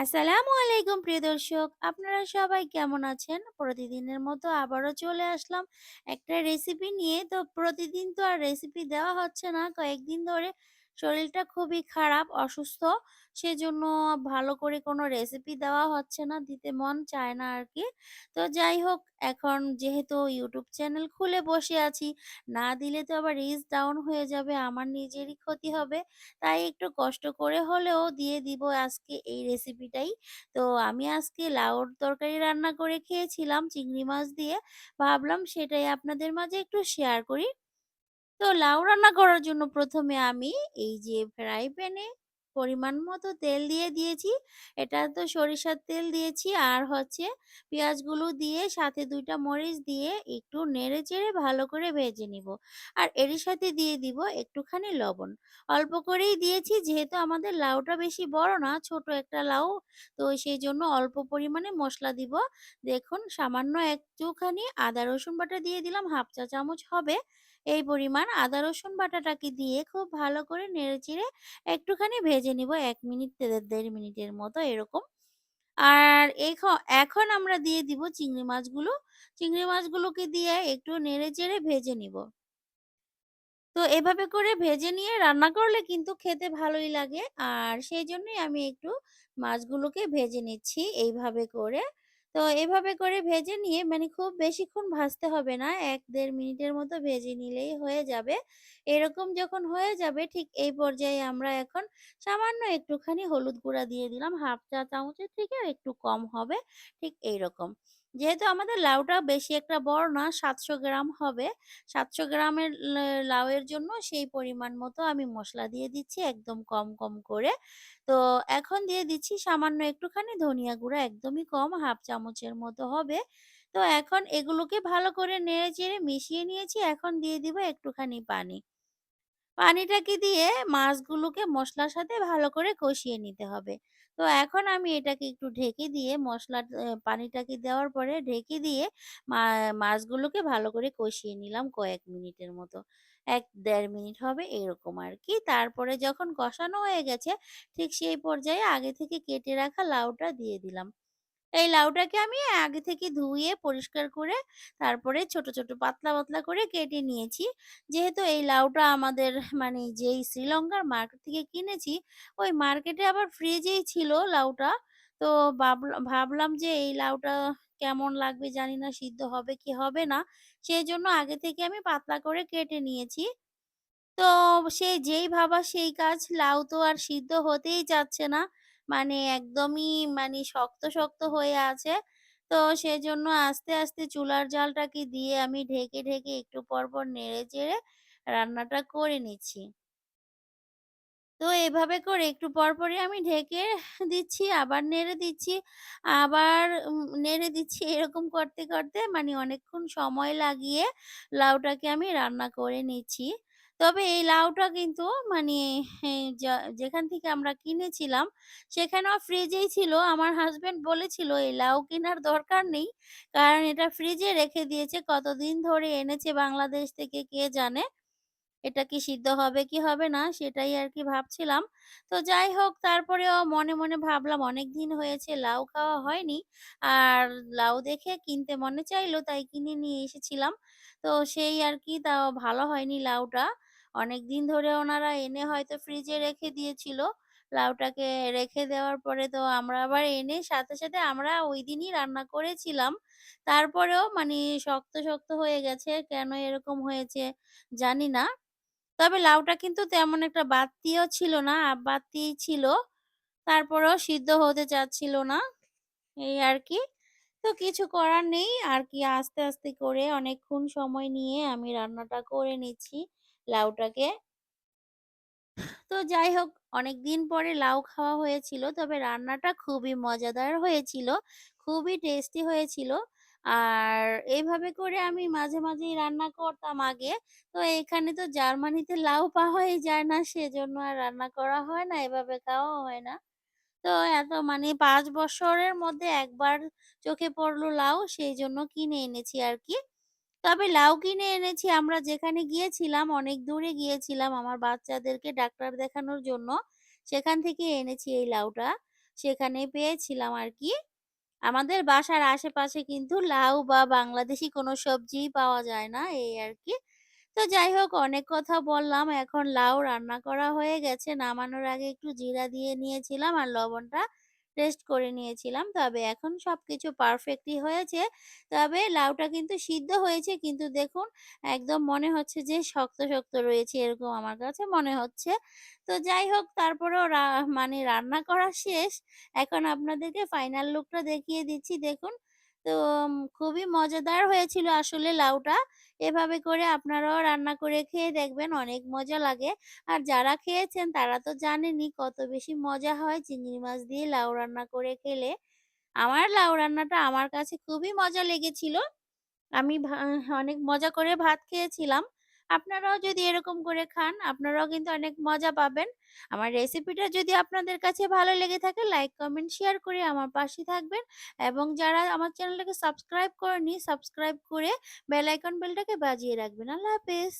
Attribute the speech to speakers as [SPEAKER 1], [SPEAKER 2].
[SPEAKER 1] আসসালামু আলাইকুম, প্রিয় দর্শক। আপনারা সবাই কেমন আছেন? প্রতিদিনের মতো আবারও চলে আসলাম একটা রেসিপি নিয়ে। তো প্রতিদিন তো আর রেসিপি দেওয়া হচ্ছে না। কয়েকদিন ধরে শরীরটা খুবই খারাপ, অসুস্থ। সেজন্য ভালো করে কোনো রেসিপি দেওয়া হচ্ছে না, দিতে মন চায় না আর কি তো যাই হোক এখন যেহেতু ইউটিউব চ্যানেল খুলে বসে আছি, না দিলে তো আবার রিচ ডাউন হয়ে যাবে, আমার নিজেরই ক্ষতি হবে। তাই একটু কষ্ট করে হলেও দিয়ে দিব আজকে এই রেসিপিটাই। তো আমি আজকে লাউর তরকারি রান্না করে খেয়েছিলাম চিংড়ি মাছ দিয়ে। ভাবলাম সেটাই আপনাদের মাঝে একটু শেয়ার করি। তো লাউ রান্না করার জন্য প্রথমে আমি এই যে ফ্রাই প্যানে পরিমাণ মতো তেল দিয়ে দিয়েছি। এটা তো সরিষার তেল দিয়েছি আর হচ্ছে পেঁয়াজগুলো দিয়ে সাথে দুইটা মরিচ দিয়ে একটু নেড়ে-চেড়ে ভালো করে ভেজে নিব। আর এরই সাথে দিয়ে দিব একটুখানি লবণ। অল্প করেই দিয়েছি যেহেতু আমাদের লাউটা বেশি বড় না, ছোট একটা লাউ। তো সেই জন্য অল্প পরিমাণে মশলা দিব। দেখুন সামান্য একটুখানি আদা রসুন বাটা দিয়ে দিলাম, 1/2 চা চামচ হবে। এই পরিমাণ আদা, রসুন বাটাটাকে দিয়ে খুব ভালো করে নেড়েচেড়ে একটুখানি ভেজে নিব, এক মিনিট ১.৫ মিনিটের মতো এরকম। আর এখ, এখন আমরা দিয়ে দিব চিংড়ি মাছগুলো। চিংড়ি মাছগুলোকে দিয়ে একটু নেড়েচেড়ে ভেজে নিব। তো এভাবে করে ভেজে নিয়ে রান্না করলে কিন্তু খেতে ভালোই লাগে। আর সেই জন্যই আমি একটু মাছগুলোকে ভেজে নিচ্ছি এইভাবে করে। তো এভাবে করে ভেজে নিয়ে মানে খুব বেশিক্ষণ ভাজতে হবে না। এক দেড় মিনিটের মতো ভেজে নিলেই হয়ে যাবে। এরকম যখন হয়ে যাবে ঠিক এই পর্যায়ে আমরা এখন সামান্য একটুখানি হলুদ গুঁড়া দিয়ে দিলাম। ১/২ চা চামচের থেকে একটু কম হবে। ঠিক এইরকম। যেহেতু আমাদের লাউটা বেশি একটা বড় না ৭০০ গ্রাম হবে। ৭০০ গ্রামের লাউয়ের জন্য সেই পরিমাণ মতো আমি মশলা দিয়ে দিচ্ছি একদম কম, কম করে। তো এখন দিয়ে দিচ্ছি সামান্য একটুখানি ধনিয়া গুঁড়া একদমই কম ১/২ চামচের মতো হবে। তো এখন এগুলোকে ভালো করে নেড়ে-চেড়ে মিশিয়ে নিয়েছি। এখন দিয়ে দিব একটুখানি পানি। পানিটাকে দিয়ে মাছগুলোকে মশলার সাথে ভালো করে কষিয়ে নিতে হবে। তো এখন আমি এটাকে একটু ঢেকে দিয়ে মশলা পানিটাকে দেওয়ার পরে ঢেকে দিয়ে মাছগুলোকে ভালো করে কষিয়ে নিলাম কয়েক মিনিটের মতো। এক দেড় মিনিট হবে এরকম আর কি তারপরে যখন কষানো হয়ে গেছে, ঠিক সেই পর্যায়ে আগে থেকে কেটে রাখা লাউটা দিয়ে দিলাম। এই লাউটাকে আমি আগে থেকে ধুয়ে পরিষ্কার করে তারপরে ছোট, ছোট পাতলা, পাতলা করে কেটে নিয়েছি। যেহেতু এই লাউটা আমাদের মানে যেই শ্রীলঙ্কার মার্কেট থেকে কিনেছি, ওই মার্কেটে আবার ফ্রিজেই ছিল লাউটা। তো ভাবলাম যে এই লাউটা কেমন লাগবে জানি না, সিদ্ধ হবে কি হবে না। সেই জন্য আগে থেকে আমি পাতলা করে কেটে নিয়েছি। তো সেই যেই ভাবা সেই কাজ। লাউ তো আর সিদ্ধ হতেই চাচ্ছে না। মানে একদমই মানে শক্ত, শক্ত হয়ে আছে। তো সেজন্য আস্তে, আস্তে চুলার জালটাকে দিয়ে আমি ঢেকে, ঢেকে একটু পর, পর নেড়ে-চেড়ে রান্নাটা করে নিচ্ছি। তো এভাবে করে একটু পরপরই আমি ঢেকে দিচ্ছি, আবার নেড়ে দিচ্ছি, আবার নেড়ে দিচ্ছি। এরকম করতে, করতে মানে অনেকক্ষণ সময় লাগিয়ে লাউটাকে আমি রান্না করে নিচ্ছি। তবে এই লাউটা কিন্তু মানে হ্যাঁ, যেখান থেকে আমরা কিনেছিলাম সেখানেও ফ্রিজেই ছিল। আমার হাসব্যান্ড বলেছিল, "এই লাউ কেনার দরকার নেই। কারণ এটা ফ্রিজে রেখে দিয়েছে। কতদিন ধরে এনেছে বাংলাদেশ থেকে কে জানে?" এটা কি সিদ্ধ হবে কি হবে না সেটাই আর কি ভাবছিলাম। তো যাই হোক তারপরেও মনে, মনে ভাবলাম অনেক দিন হয়েছে লাউ খাওয়া হয়নি। আর লাউ দেখে কিনতে মনে চাইলো তাই কিনে নিয়ে এসেছিলাম। তো সেই আর কি তাও ভালো হয়নি লাউটা। অনেকদিন ধরে ওনারা এনে হয়তো ফ্রিজে রেখে দিয়েছিল। লাউটাকে রেখে দেওয়ার পরে তো আমরা আবার এনে সাথে, সাথে আমরা ওই দিনই রান্না করেছিলাম। তারপরেও মানে শক্ত, শক্ত হয়ে গেছে। কেন এরকম হয়েছে জানি না। তবে লাউটা কিন্তু তেমন একটা বাড়তিও ছিল না, আপাতই ছিল। তারপরেও সিদ্ধ হতে চাচ্ছিল না। এই আর কি তো কিছু করার নেই আর কি আস্তে, আস্তে করে অনেকক্ষণ সময় নিয়ে আমি রান্নাটা করে নিচ্ছি লাউটাকে। তো যাই হোক অনেকদিন পরে লাউ খাওয়া হয়েছিল। তবে রান্নাটা খুবই মজাদার হয়েছিল। খুবই টেস্টি হয়েছিল। আর এইভাবে করে আমি মাঝে, মাঝেই রান্না করতাম আগে। তো এখানে তো জার্মানিতে লাউ পাওয়াই যায় না সেজন্য আর রান্না করা হয় না, এভাবে খাওয়াও হয় না। তো এত মানে পাঁচ বছরের মধ্যে একবার চোখে পড়ল লাউ সেই জন্য কিনে এনেছি আরকি। তবে লাউ কিনে এনেছি আমরা যেখানে গিয়েছিলাম, অনেক দূরে গিয়েছিলাম আমার বাচ্চাদেরকে ডাক্তার দেখানোর জন্য। সেখান থেকে এনেছি এই লাউটা। সেখানে পেয়েছিলাম আর কি আমাদের বাসার আশেপাশে কিন্তু লাউ বা বাংলাদেশি কোনো সবজিই পাওয়া যায় না, এই আর কি তো যাই হোক অনেক কথা বললাম। এখন লাউ রান্না করা হয়ে গেছে। নামানোর আগে একটু জিরা দিয়ে নিয়েছিলাম আর লবণটা টেস্ট করে নিয়েছিলাম। তবে এখন সব কিছু পারফেক্টই হয়েছে। তবে লাউটা কিন্তু সিদ্ধ হয়েছে কিন্তু দেখুন একদম মনে হচ্ছে যে শক্ত, শক্ত রয়েছে এরকম আমার কাছে মনে হচ্ছে। তো যাই হোক তারপরেও মানে রান্না করা শেষ। এখন আপনাদেরকে ফাইনাল লুকটা দেখিয়ে দিচ্ছি দেখুন। তো খুবই মজাদার হয়েছিল আসলে লাউটা। এভাবে করে আপনারাও রান্না করে খেয়ে দেখবেন অনেক মজা লাগে। আর যারা খেয়েছেন তারা তো জানেনই কত বেশি মজা হয় চিংড়ি মাছ দিয়ে লাউ রান্না করে খেলে। আমার লাউ রান্নাটা আমার কাছে খুবই মজা লেগেছিল। আমি অনেক মজা করে ভাত খেয়েছিলাম। আপনারাও যদি এরকম করে খান, আপনারাও কিন্তু অনেক মজা পাবেন। আমার রেসিপিটা যদি আপনাদের কাছে ভালো লেগে থাকে লাইক, কমেন্ট, শেয়ার করে আমার পাশে থাকবেন এবং যারা আমার চ্যানেলটাকে সাবস্ক্রাইব করেনি সাবস্ক্রাইব করে বেল আইকন বেলটাকে বাজিয়ে রাখবেন। আল্লাহ হাফেজ।